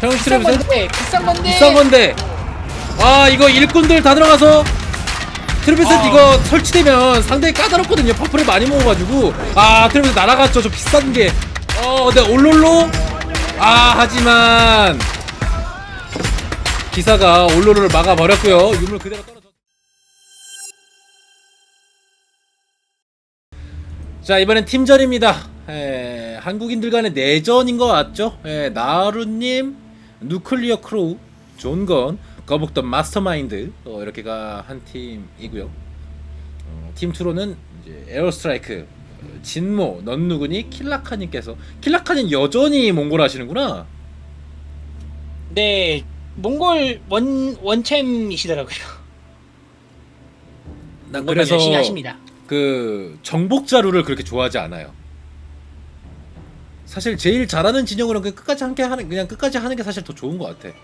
형 비싼 트레비셋 건데 비싼 건데. 비싼 건데. 아 이거 일꾼들 다 들어가서 트레비셋 어. 이거 설치되면 상당히 까다롭거든요. 퍼플을 많이 먹어가지고. 아 트레비셋 날아갔죠. 저 비싼 게어 근데 올롤로? 아 하지만 기사가 올롤로를 막아버렸고요. 유물 그대로 떨어져. 자 이번엔 팀전입니다. 에, 한국인들 간의 내전인 것 같죠? 에, 나루님 누클리어 크로우 존건 거북던 마스터마인드 어, 이렇게가 한 팀이고요 어, 팀 2로는 이제 에어스트라이크 어, 진모 넌누구니 킬라카님께서 킬라카님 여전히 몽골 하시는구나 네 몽골 원 원챔이시더라고요. 난 몽골 그래서 열심히 하십니다. 그 정복 자루를 그렇게 좋아하지 않아요. 사실 제일 잘하는 진영으로 그냥 끝까지 함께 하는 그냥 끝까지 하는 게 사실 더 좋은 것 같아.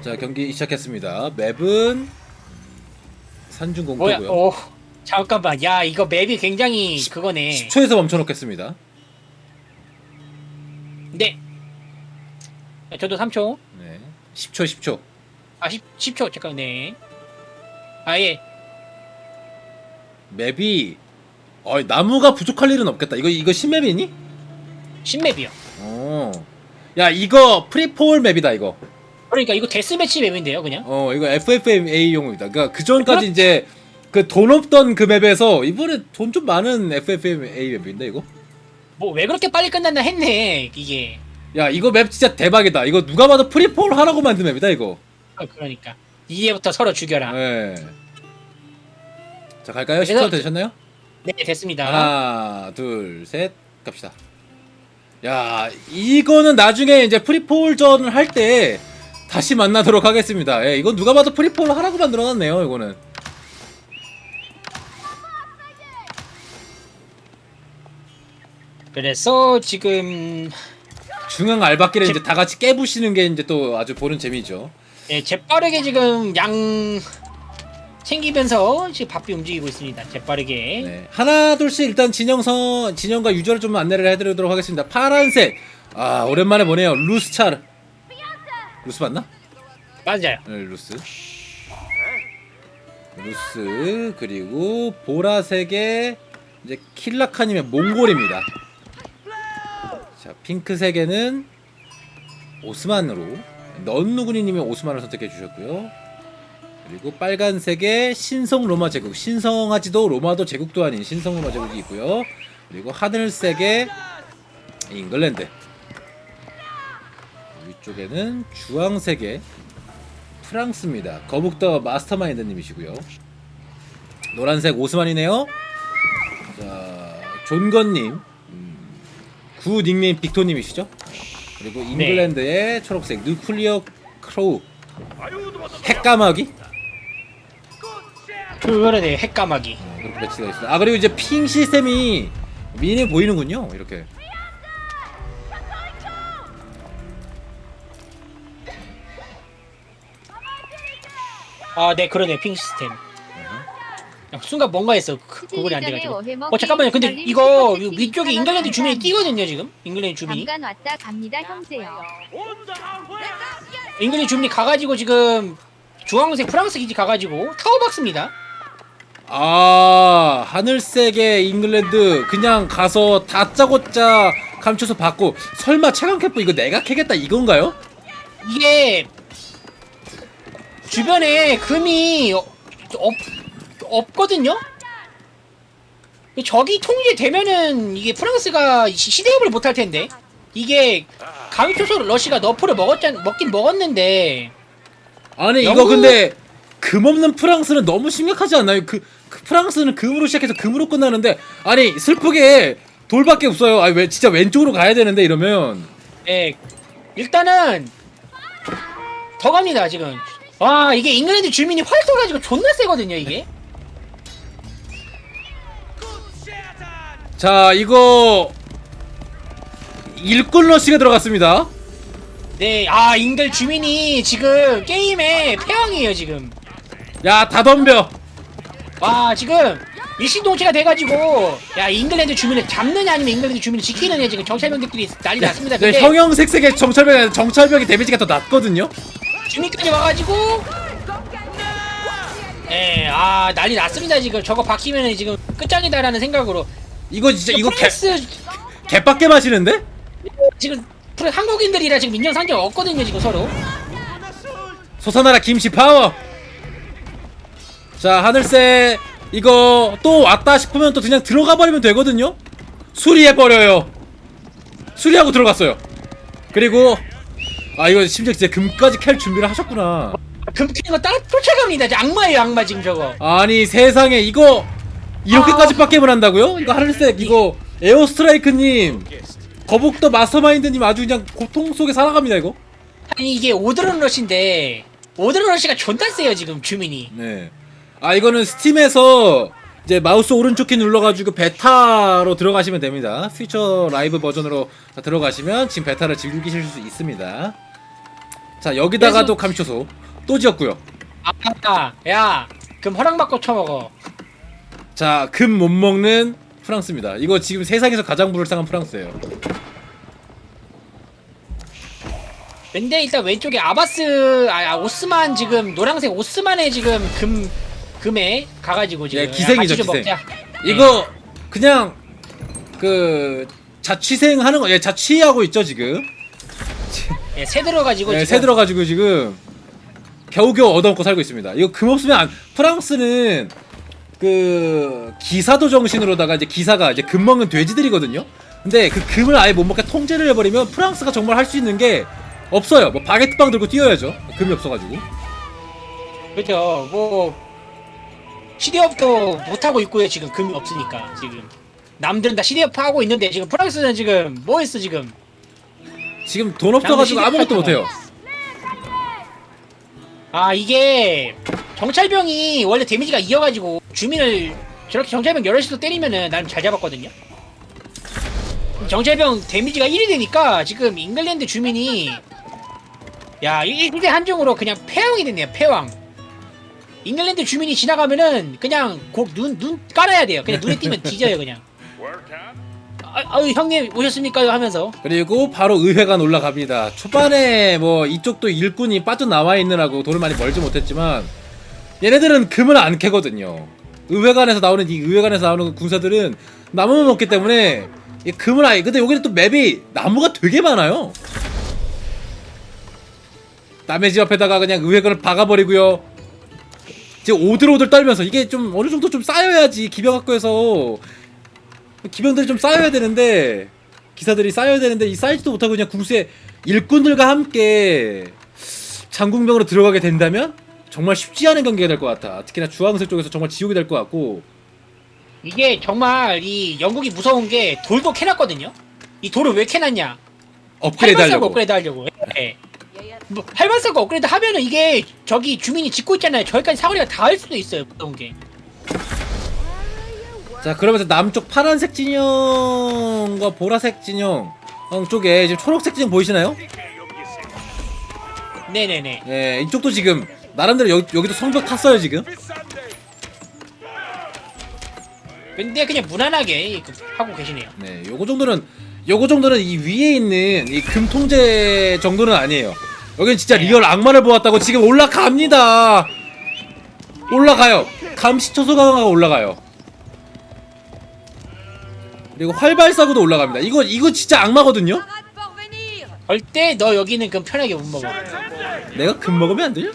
자 경기 시작했습니다. 맵은 산중 뭐야? 공포고요. 오 잠깐만 야 이거 맵이 굉장히 그거네. 10초에서 멈춰놓겠습니다. 네. 야, 저도 3초. 네, 10초, 10초. 아 10, 10초 잠깐 네. 아예 맵이 어 나무가 부족할 일은 없겠다. 이거 이거 신맵이니? 신맵이요. 어. 야 이거 프리폴 맵이다 이거. 그러니까 이거 데스매치 맵인데요 그냥. 어 이거 FFMA용입니다. 그러니까 그 전까지 이제 그 돈 없던 그 맵에서 이번에 돈 좀 많은 FFMA 맵인데 이거? 뭐 왜 그렇게 빨리 끝났나 했네 이게. 야 이거 맵 진짜 대박이다. 이거 누가 봐도 프리폴 하라고 만든 맵이다 이거. 어, 그러니까 이제부터 서로 죽여라. 네. 자 갈까요? 그래서- 10초 되셨나요? 네 됐습니다. 하나 둘 셋 갑시다. 야 이거는 나중에 이제 프리폴전을 할 때 다시 만나도록 하겠습니다. 예, 이건 누가 봐도 프리폴 하라고 만들어놨네요. 이거는. 그래서 지금 중앙 알바끼를 이제 다 같이 깨부시는 게 이제 또 아주 보는 재미죠. 예, 재빠르게 지금 양 챙기면서 지금 바삐 움직이고 있습니다. 재빠르게. 네. 하나 둘씩 일단 진영선 진영과 유저를 좀 안내를 해드리도록 하겠습니다. 파란색 아 오랜만에 보네요. 루스차르 루스 맞나? 맞아요. 네, 루스 루스 그리고 보라색의 이제 킬라카님의 몽골입니다. 자 핑크색에는 오스만으로 넌누구니님의 오스만을 선택해 주셨고요. 그리고 빨간색의 신성 로마 제국 신성하지도 로마도 제국도 아닌 신성 로마 제국이 있고요. 그리고 하늘색의 잉글랜드 위쪽에는 주황색의 프랑스입니다. 거북더 마스터마인드님이시고요. 노란색 오스만이네요. 자 존건님 음, 구 닉네임 빅토님이시죠? 그리고 잉글랜드의 초록색 누클리어 크로우 핵까마귀 그러네 핵까마귀. 어, 그렇게 배치가 있어요. 아 그리고 이제 핑 시스템이 미니 보이는군요. 이렇게. 아, 네 그러네 핑 시스템. 야, 순간 뭔가 했어. 그, 구분이 안 돼가지고. 어 잠깐만요. 근데 이거 이 위쪽에 잉글랜드 주민이 뛰거든요 지금. 잉글랜드 주민이. 잠깐 왔다 갑니다 형제요. 잉글랜드 주민이 가가지고 지금 주황색 프랑스 기지 가가지고 타워박스입니다. 아 하늘색의 잉글랜드 그냥 가서 다짜고짜 감춰서 받고 설마 최강 캠프 이거 내가 캐겠다 이건가요? 이게 주변에 금이 어- 없, 없거든요? 적이 통제되면은 이게 프랑스가 시- 시대업을 못할 텐데 이게 감초소 러시가 너프를 먹었잖 먹긴 먹었는데 아니 이거 영국- 근데 금 없는 프랑스는 너무 심각하지 않나요? 그, 그 프랑스는 금으로 시작해서 금으로 끝나는데 아니 슬프게 돌밖에 없어요. 아니 왜 진짜 왼쪽으로 가야 되는데 이러면 예 일단은 더 갑니다 지금 와 이게 잉글랜드 주민이 활쏘가지고 존나 세거든요 이게 자 이거 일꾼 러시가 들어갔습니다. 네 아 잉글 주민이 지금 게임에 패왕이에요 지금 야 다 덤벼. 와 지금 일신동체가 돼가지고 야 잉글랜드 주민을 잡느냐 아니면 잉글랜드 주민을 지키느냐 지금 정찰병들끼리 난리 났습니다. 네, 근데 형형색색의 정찰병이 정찰병이 데미지가 더 낮거든요. 주민까지 와가지고 예, 아 난리 났습니다 지금 저거 박히면은 지금 끝장이다라는 생각으로 이거 진짜 이거 개 프랑스 개빡게 마시는데? 지금 프로 한국인들이라 지금 인정 상정 없거든요 지금 서로 소사나라 김씨 파워. 자 하늘새 이거 또 왔다 싶으면 또 그냥 들어가 버리면 되거든요. 수리해 버려요. 수리하고 들어갔어요. 그리고 아 이거 심지어 진짜 금까지 캘 준비를 하셨구나. 금캐는 거 따라 쫓아갑니다 이제 악마예요 악마 지금 저거 아니 세상에 이거 이렇게까지 빡겜을 한다고요? 이거 하늘색 이거 에어스트라이크님 거북더 마스터마인드님 아주 그냥 고통 속에 살아갑니다 이거. 아니 이게 오드런 러시인데 오드런 러시가 존나 세요 지금 주민이 네. 아 이거는 스팀에서 이제 마우스 오른쪽 키 눌러가지고 베타로 들어가시면 됩니다. 퓨처 라이브 버전으로 들어가시면 지금 베타를 즐기실 수 있습니다. 자 여기다가도 감초소 또 지었고요. 아야 그럼 허락받고 쳐먹어 자 금 못 먹는 프랑스입니다. 이거 지금 세상에서 가장 불쌍한 프랑스예요. 근데 일단 왼쪽에 아바스 아, 아, 오스만 지금 노란색 오스만의 지금 금 금에 가가지고 지금 예, 기생이죠, 야, 같이 좀 기생. 먹자. 이거 그냥 그 자취생 하는 거, 예 자취하고 있죠 지금. 예, 새 들어가지고 네, 지금 새 들어가지고 지금 겨우겨우 얻어먹고 살고 있습니다. 이거 금 없으면 안, 프랑스는 그 기사도 정신으로다가 이제 기사가 이제 금 먹는 돼지들이거든요. 근데 그 금을 아예 못 먹게 통제를 해버리면 프랑스가 정말 할 수 있는 게 없어요. 뭐 바게트빵 들고 뛰어야죠. 금이 없어가지고. 그렇죠 뭐 시리업도 못 하고 있고요 지금 금이 없으니까 지금 남들은 다 시리업 하고 있는데 지금 프랑스는 지금 뭐 했어 지금 지금 돈 없어가지고 아무것도 못해요. 아 이게 정찰병이 원래 데미지가 이어가지고 주민을 저렇게 정찰병 여럿이서 때리면은 나름 잘 잡았거든요. 정찰병 데미지가 1이 되니까 지금 잉글랜드 주민이 야 1대 한정으로 그냥 패왕이 됐네요 패왕. 잉글랜드 주민이 지나가면은 그냥 곡눈눈 눈 깔아야 돼요. 그냥 눈에 띄면 뒤져요 그냥. 아, 아유 형님 오셨습니까 하면서 그리고 바로 의회관 올라갑니다. 초반에 뭐 이쪽도 일꾼이 빠져나와 있느라고 돈을 많이 벌지 못했지만 얘네들은 금을 안 캐거든요. 의회관에서 나오는 이 의회관에서 나오는 군사들은 나무만 먹기 때문에 이 금을 아예 근데 여기는 또 맵이 나무가 되게 많아요. 남의 집 앞에다가 그냥 의회관을 박아버리고요. 지금 오들오들 떨면서 이게 좀 어느 정도 좀 쌓여야지 기병학교에서 기병들이 좀 쌓여야 되는데 기사들이 쌓여야 되는데 이 쌓이지도 못하고 그냥 궁수에 일꾼들과 함께 장궁병으로 들어가게 된다면 정말 쉽지 않은 경기가 될 것 같아. 특히나 주황색 쪽에서 정말 지옥이 될 것 같고 이게 정말 이 영국이 무서운 게 돌도 캐놨거든요. 이 돌을 왜 캐놨냐? 업그레이드 하려고. 업그레이드 하려고. 예. 뭐 할만싸고 업그레이드 하면은 이게 저기 주민이 짓고 있잖아요. 저기까지 사거리가 닿을 수도 있어요. 무서운 게. 자 그러면서 남쪽 파란색 진영과 보라색 진영 어, 쪽에 지금 초록색 진영 보이시나요? 네네네. 예, 이쪽도 지금 나름대로 여기, 여기도 성벽 탔어요 지금. 근데 그냥 무난하게 그- 하고 계시네요. 네, 요거 정도는 요거 정도는 이 위에 있는 이 금통제 정도는 아니에요. 여긴 진짜 리얼 악마를 보았다고 지금 올라갑니다. 올라가요. 감시 초소 강화가 올라가요. 그리고 활발사구도 올라갑니다. 이거 이거 진짜 악마거든요. 절대 너 여기는 그럼 편하게 못 먹어. 내가 금 먹으면 안 되냐?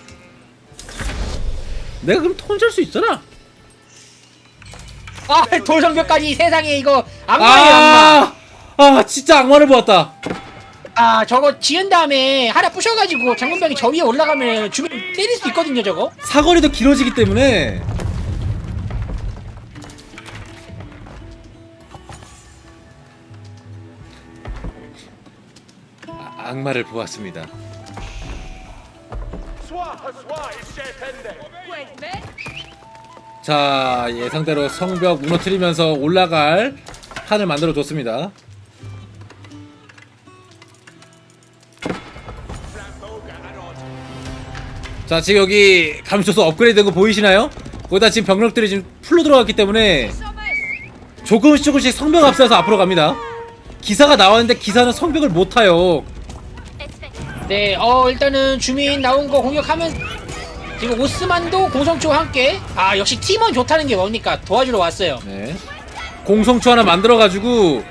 내가 그럼 통제할 수 있잖아. 아 돌성벽까지 세상에 이거 악마예요 악마. 아, 아 진짜 악마를 보았다. 아 저거 지은 다음에 하나 부셔가지고 장군병이 저 위에 올라가면 주민 때릴 수 있거든요 저거. 사거리도 길어지기 때문에 아, 악마를 보았습니다. 자 예상대로 성벽 무너뜨리면서 올라갈 판을 만들어 줬습니다. 자 지금 여기 감시초소 업그레이드 된 거 보이시나요? 거기다 지금 병력들이 지금 풀로 들어갔기 때문에 조금씩 조금씩 성벽 앞서서 앞으로 갑니다. 기사가 나왔는데 기사는 성벽을 못 타요. 네, 어 일단은 주민 나온 거 공격하면 지금 오스만도 공성초와 함께 아 역시 팀원 좋다는 게 뭡니까 도와주러 왔어요. 네. 공성추 하나 만들어가지고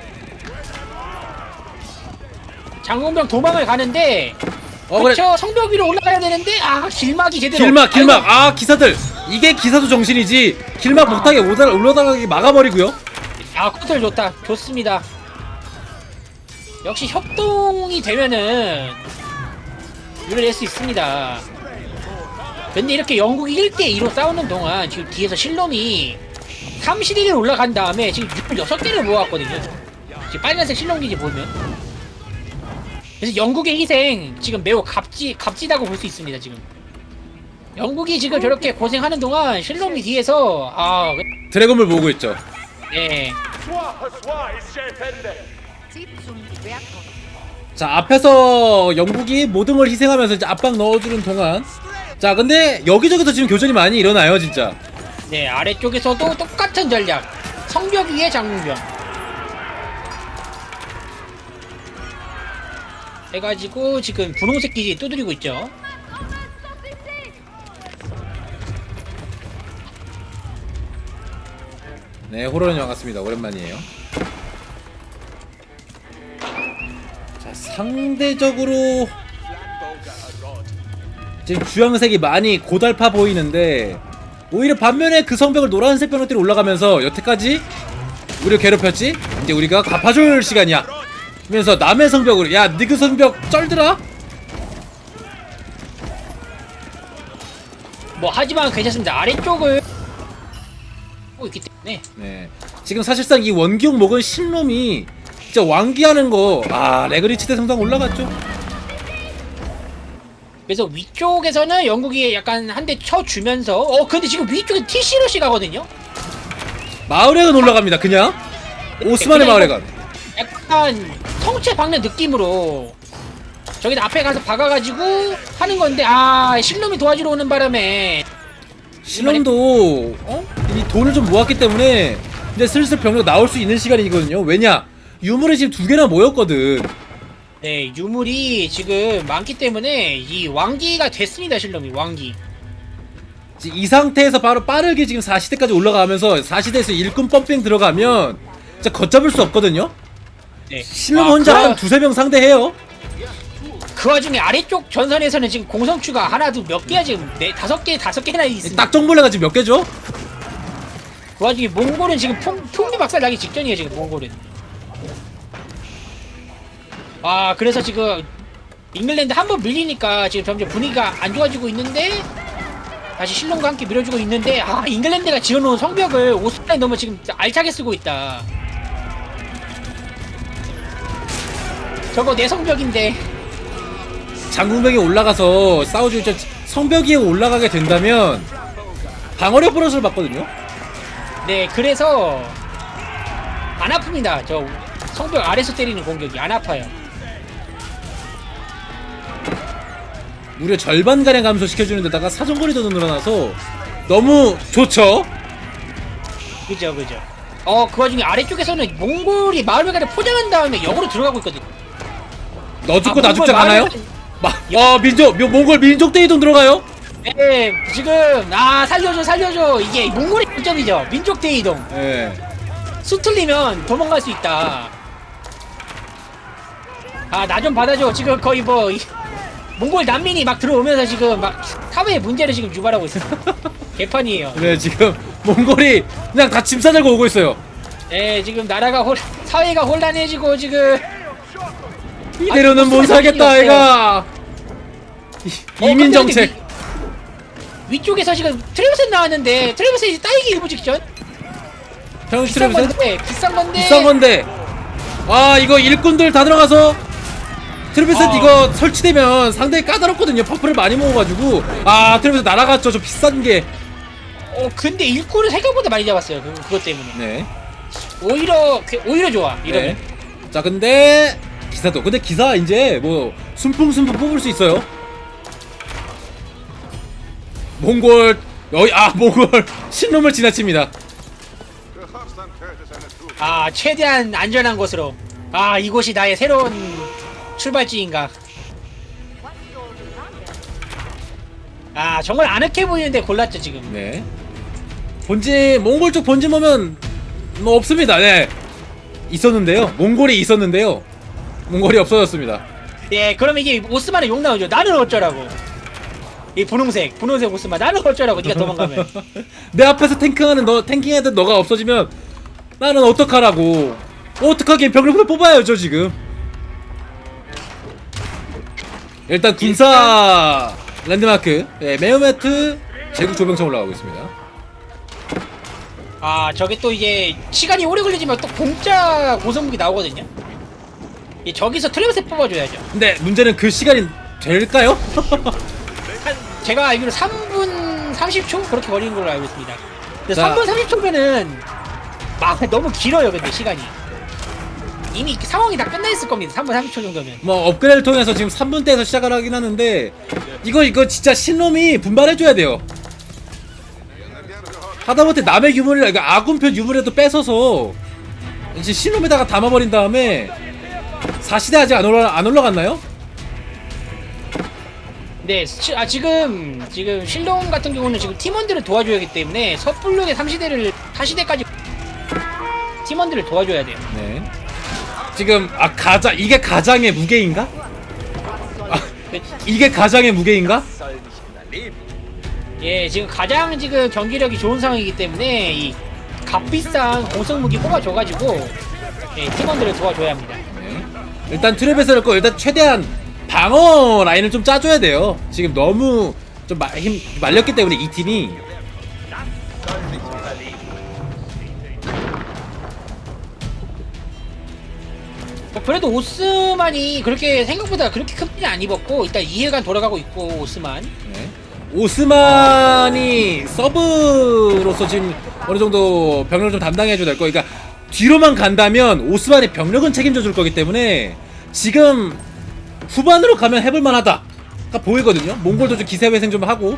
장군병 도망을 가는데 어 그래 그쵸 성벽 위로 올라가야 되는데 아 길막이 제대로 길막 길막 아이고, 아 기사들 이게 기사도 정신이지 길막 못하게 올라- 올라가게 막아버리고요. 아 컨트롤 좋다 좋습니다. 역시 협동이 되면은 이뤄낼 수 있습니다. 근데 이렇게 영국이 1대2로 싸우는 동안 지금 뒤에서 실롬이 3시대를 올라간 다음에 지금 6개를 모았거든요. 지금 빨간색 실롬기지 보면. 그래서 영국의 희생 지금 매우 값지, 값지다고 볼 수 있습니다, 지금. 영국이 지금 저렇게 고생하는 동안 실롬이 뒤에서, 아, 드래곤을 모으고 있죠. 네. 자 앞에서 영국이 모든 걸 희생하면서 이제 압박 넣어주는 동안 자 근데 여기저기서 지금 교전이 많이 일어나요 진짜 네, 아래쪽에서도 똑같은 전략. 성벽 위에 장군병. 해가지고 지금 분홍색 기지 두드리고 있죠. 네 호러님 반갑습니다. 오랜만이에요. 자 상대적으로 지금 주황색이 많이 고달파 보이는데 오히려 반면에 그 성벽을 노란색 병력들이 올라가면서 여태까지 우리를 괴롭혔지? 이제 우리가 갚아줄 시간이야 하면서 남의 성벽으로 야 니그 성벽 쩔더라 뭐 하지만 괜찮습니다. 아래쪽을 하고 있기 때문에 네. 지금 사실상 이 원기용 먹은 신놈이 진짜 왕기하는 거, 아, 레그리치 대 성당 올라갔죠? 그래서 위쪽에서는 영국이 약간 한 대 쳐주면서 어 근데 지금 위쪽에 TC로시 가거든요. 마을회관 올라갑니다, 그냥. 오스만의 그냥 마을회관. 약간 성체 박는 느낌으로 저기 앞에 가서 박아가지고 하는 건데 아 실놈이 도와주러 오는 바람에 신놈도, 어? 이 돈을 좀 모았기 때문에 이제 슬슬 병력 나올 수 있는 시간이거든요. 왜냐? 유물이 지금 두 개나 모였거든. 네 유물이 지금 많기 때문에 이 왕기가 됐습니다 실놈이 왕기 이 상태에서 바로 빠르게 지금 4시대까지 올라가면서 4시대에서 일꾼 펌핑 들어가면 진짜 걷잡을 수 없거든요? 네. 신놈 아, 혼자 그, 한 두세 명 상대해요. 그 와중에 아래쪽 전선에서는 지금 공성추가 하나 둘몇 개야 지금 네 다섯 개 다섯 개나 있습니다 딱정벌레가 지금 몇 개죠? 그 와중에 몽골은 지금 풍, 풍리 박살 나기 직전이에요 지금 몽골은 아 그래서 지금 잉글랜드 한 번 밀리니까 지금 점점 분위기가 안 좋아지고 있는데 다시 실론과 함께 밀어주고 있는데 아 잉글랜드가 지어놓은 성벽을 오스만이 너무 지금 알차게 쓰고 있다 저거 내 성벽인데 장궁병이 올라가서 싸우죠. 저 성벽 위에 올라가게 된다면 방어력 보너스를 받거든요. 네 그래서 안 아픕니다 저 성벽 아래서 때리는 공격이 안 아파요 무려 절반 가량 감소시켜주는 데다가 사정거리도 늘어나서 너무 좋죠. 그죠 그죠 어 그 와중에 아래쪽에서는 몽골이 마을회관에 포장한 다음에 역으로 들어가고 있거든 너 죽고 아, 나 죽자 가나요? 마을회관- 막, 어 민족, 묘- 몽골 민족 대이동 들어가요? 네 지금 아 살려줘 살려줘 이게 몽골의 장점이죠 민족 대이동 예. 수 틀리면 도망갈 수 있다 아 나 좀 받아줘 지금 거의 뭐 이- 몽골 난민이 막 들어오면서 지금 막 사회의 문제를 지금 유발하고 있어 개판이에요 네 지금 몽골이 그냥 다 짐 싸들고 오고 있어요. 네 지금 나라가 혼 사회가 혼란해지고 지금 이대로는 못 상관이 아이가. 이- 어, 이민 정책. 위, 위쪽에서 지금 트레버셋 나왔는데 트레버셋이 따이기 일부 직전 형 비싼 건데 비싼 건데 비싼 건데. 아 이거 일꾼들 다 들어가서 트레비셋 어. 이거 설치되면 상당히 까다롭거든요. 퍼프를 많이 먹어가지고 아 트레비셋 날아갔죠. 저 비싼 게. 어 근데 일꾼을 생각보다 많이 잡았어요 그, 그것 때문에 네. 오히려 그- 오히려 좋아 이러면 네. 자 근데 기사도 근데 기사 이제 뭐 순풍순풍 뽑을 수 있어요. 몽골 여기 아 몽골 신놈을 지나칩니다. 아 최대한 안전한 곳으로 아 이곳이 나의 새로운 출발지인가 아 정말 아늑해 보이는데 골랐죠 지금 네. 본진 몽골 쪽 본진 보면 뭐 없습니다. 네. 있었는데요. 몽골이 있었는데요. 몽골이 없어졌습니다. 예 그럼 이게 오스만의 욕 나오죠 나는 어쩌라고 이 분홍색 분홍색 오스만 나는 어쩌라고 네가 도망가면 내 앞에서 탱킹하는 너 탱킹하던 너가 없어지면 나는 어떡하라고. 어떡하게 병력을 뽑아야죠 지금. 일단 군사 랜드마크 예, 메어매트 제국 조병청 올라가고 있습니다. 아 저게 또 이제 시간이 오래 걸리지만 또 공짜 고성무기 나오거든요 이 저기서 트레버스 뽑아줘야죠 근데 문제는 그 시간이 될까요? 한 제가 알기로 3분 30초 그렇게 걸리는 걸로 알고 있습니다. 근데 자. 3분 30초면은 막 너무 길어요. 근데 시간이 이미 상황이 다 끝나 있을 겁니다. 3분 30초 정도면. 뭐 업그레이드를 통해서 지금 3분대에서 시작을 하긴 하는데 이거 이거 진짜 신놈이 분발해줘야 돼요. 하다못해 남의 유물이라 그러니까 아군표 유물에도 뺏어서 이제 신놈에다가 담아버린 다음에 4시대 아직 안 올라 안 올라갔나요? 네, 시- 아 지금 지금 실론 같은 경우는 지금 팀원들을 도와줘야 하기 때문에 섣불르게 3시대를 4시대까지 팀원들을 도와줘야 돼요. 네. 지금 아 가장 이게 가장의 무게인가? 아, 그- 이게 가장의 무게인가? 예, 지금 가장 지금 경기력이 좋은 상황이기 때문에 이 값비싼 공성 무기 뽑아줘가지고 예, 팀원들을 도와줘야 합니다. 네. 일단 트랩에서 거 일단 최대한 방어 라인을 좀 짜줘야 돼요. 지금 너무 좀 마, 힘 말렸기 때문에 이 팀이 뭐 그래도 오스만이 그렇게 생각보다 그렇게 큰 피해 안 입었고 일단 이해가 돌아가고 있고 오스만 네. 오스만이 서브로서 지금 어느 정도 병력을 좀 담당해줘야 될 거. 그러니까 뒤로만 간다면 오스만이 병력은 책임져 줄 거기 때문에 지금 후반으로 가면 해볼 만하다. 가 보이거든요. 몽골도 좀 기세회생 좀 하고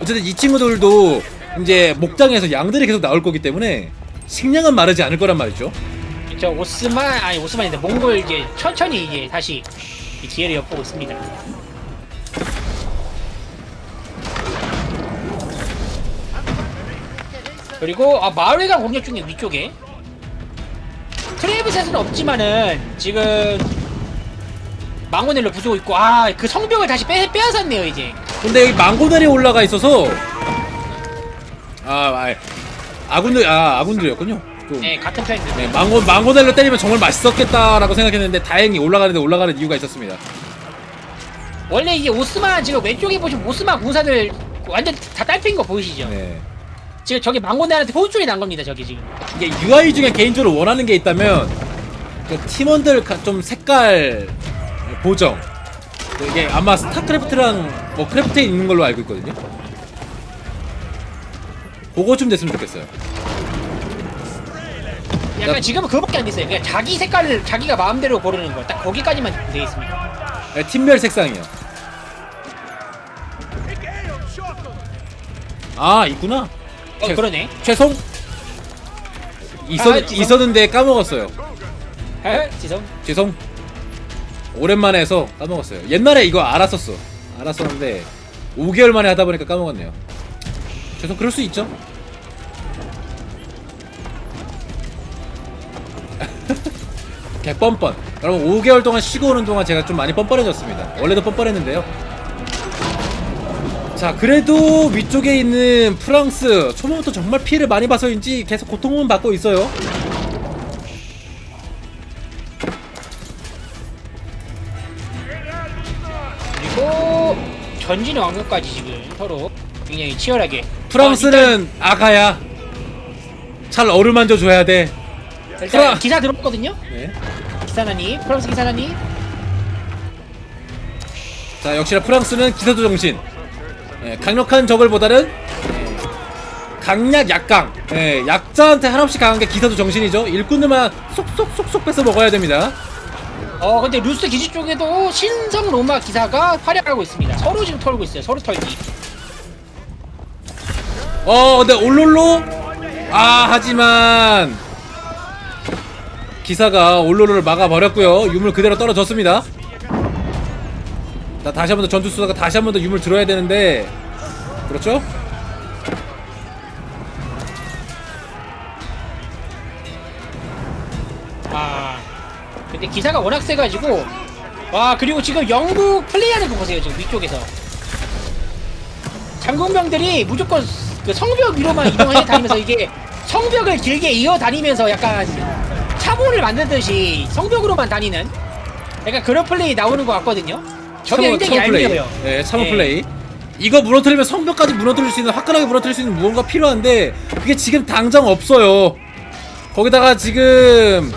어쨌든 이 친구들도 이제 목장에서 양들이 계속 나올 거기 때문에 식량은 마르지 않을 거란 말이죠. 저 오스만 아니 오스만인데 몽골 이제 천천히 이제 다시 이 기회를 엿보고 있습니다. 그리고 아 마을회관 공격 중에 위쪽에 트레이브셋은 없지만은 지금 망고넬로 부수고 있고 아 그 성벽을 다시 빼, 빼앗았네요 이제 근데 여기 망고넬이 올라가 있어서 아, 아 아군들 아 아군들이었군요. 좀. 네 같은 편입니다 네, 망고 망고넬로 때리면 정말 맛있었겠다라고 생각했는데 다행히 올라가는데 올라가는 이유가 있었습니다. 원래 이게 오스만 지금 왼쪽에 보시면 오스만 군사들 완전 다 딸핀 거 보이시죠? 네. 지금 저기 망고네한테 호흡줄이 난 겁니다 저기 지금 이게 UI 중에 개인적으로 원하는 게 있다면 그 팀원들 가- 좀 색깔 보정. 이게 아마 스타크래프트랑 뭐 크래프트에 있는 걸로 알고 있거든요. 그거 좀 됐으면 좋겠어요. 약간 야. 지금은 그거밖에 안 됐어요 그냥 자기 색깔을 자기가 마음대로 고르는 거 딱 거기까지만 돼 있습니다 네, 팀별 색상이요. 아 있구나. 어 최- 그러네 최송 있었 아? 있었는데 까먹었어요. 에? 지성 죄송. 오랜만에 해서 까먹었어요. 옛날에 이거 알았었어. 알았었는데 5개월 만에 하다 보니까 까먹었네요. 죄송 그럴 수 있죠. 개뻔뻔. 여러분 5개월 동안 쉬고 오는 동안 제가 좀 많이 뻔뻔해졌습니다. 원래도 뻔뻔했는데요. 자 그래도 위쪽에 있는 프랑스 초반부터 정말 피해를 많이 봐서인지 계속 고통은 받고 있어요. 그리고 전진의 왕국까지 지금 서로 굉장히 치열하게 프랑스는 아가야. 잘 어루만져 줘야 돼. 아, 일단, 프랑- 기사 들어왔거든요 네. 기사나니 프랑스 기사나니 자 역시나 프랑스는 기사도 정신. 예, 강력한 적을보다는 예, 강약 약강. 예, 약자한테 한없이 강한 게 기사도 정신이죠. 일꾼들만 쏙쏙쏙쏙 뺏어 먹어야 됩니다. 어 근데 루스 기지 쪽에도 신성 로마 기사가 활약하고 있습니다 서로 지금 털고 있어요 서로 털기 어 근데 올롤로 아 하지만 기사가 올롤로를 막아버렸고요 유물 그대로 떨어졌습니다 자 다시 한 번 더 전투 수사가 다시 한 번 더 유물 들어야 되는데. 그렇죠? 아 근데 기사가 워낙 세가지고. 와 그리고 지금 영국 플레이하는 거 보세요 지금 위쪽에서. 장군병들이 무조건 그 성벽 위로만 이동해 다니면서 이게 성벽을 길게 이어 다니면서 약간 차고를 만들듯이 성벽으로만 다니는? 약간 그런 플레이 나오는 것 같거든요 저게 굉장히 얄미워요 네, 참호 예. 플레이. 이거 무너뜨리면 성벽까지 무너뜨릴 수 있는 화끈하게 무너뜨릴 수 있는 무언가 필요한데 그게 지금 당장 없어요. 거기다가 지금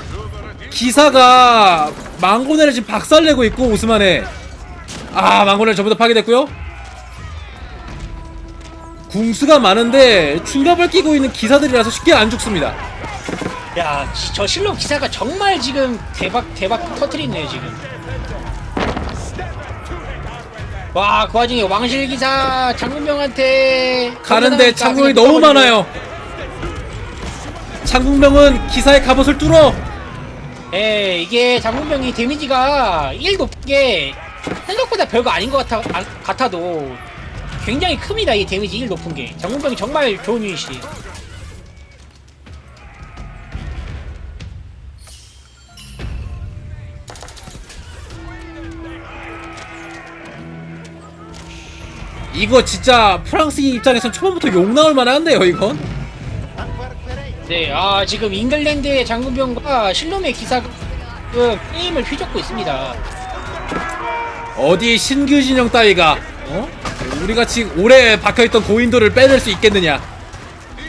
기사가 망고네를 지금 박살내고 있고 오스만에 아 망고네 전부 다 파괴됐고요. 궁수가 많은데 충격을 끼고 있는 기사들이라서 쉽게 안 죽습니다. 야, 지- 저 실로 기사가 정말 지금 대박 대박 터트리네요 지금. 와, 그 와중에 왕실 기사 장군병한테 가는데 그냥 너무. 많아요. 창궁병은 기사의 갑옷을 뚫어 예, 이게 장군병이 데미지가 1 높은 게 생각보다 별거 아닌 것 같아 아- 같아도 굉장히 큽니다 이 데미지 1 높은 게 장군병이 정말 좋은 유닛이. 이거 진짜 프랑스 입장에선 초반부터 욕 나올 만한데요 이건 네, 아 지금 잉글랜드의 장군병과 실롬의 기사가 지금 게임을 휘젓고 있습니다. 어디 신규 진영 따위가 어? 우리같이 오래 박혀있던 고인돌을 빼낼 수 있겠느냐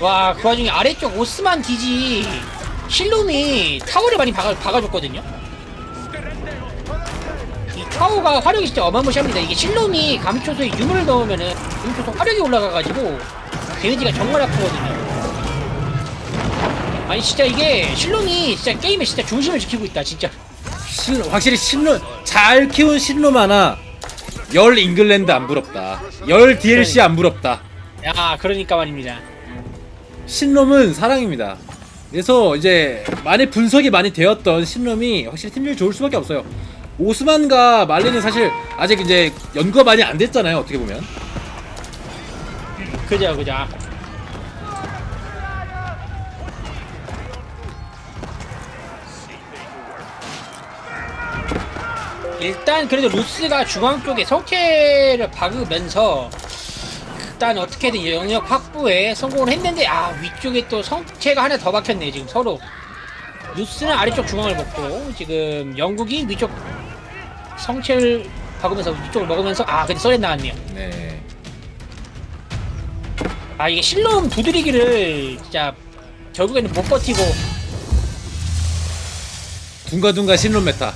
와, 그 와중에 아래쪽 오스만 기지 실롬이 타워를 많이 박아, 박아줬거든요. 이 타워가 화력이 진짜 어마무시합니다. 이게 실롬이 감초소에 유물을 넣으면은 감초소 화력이 올라가가지고 데미지가 정말 아프거든요. 아니 진짜 이게 실롬이 진짜 게임의 진짜 중심을 지키고 있다 진짜. 신, 확실히 신로 잘 키운 신로 많아 열 잉글랜드 안 부럽다 열 DLC 안 부럽다 야, 그러니까 말입니다. 신롬은 사랑입니다 그래서 이제 많이 분석이 많이 되었던 신롬이 확실히 팀률 좋을 수밖에 없어요 오스만과 말리는 사실 아직 이제 연구가 많이 안 됐잖아요 어떻게 보면 그죠, 그죠. 일단 그래도 루스가 중앙 쪽에 성체를 박으면서 일단 어떻게든 영역 확보에 성공을 했는데 아 위쪽에 또 성체가 하나 더 박혔네 지금 서로 루스는 아래쪽 중앙을 먹고 지금 영국이 위쪽 성체를 박으면서 위쪽을 먹으면서 아 근데 썰에 나왔네요. 네. 아 이게 실로움 두드리기를 진짜 결국에는 못 버티고. 둥가둥가 신롬 메타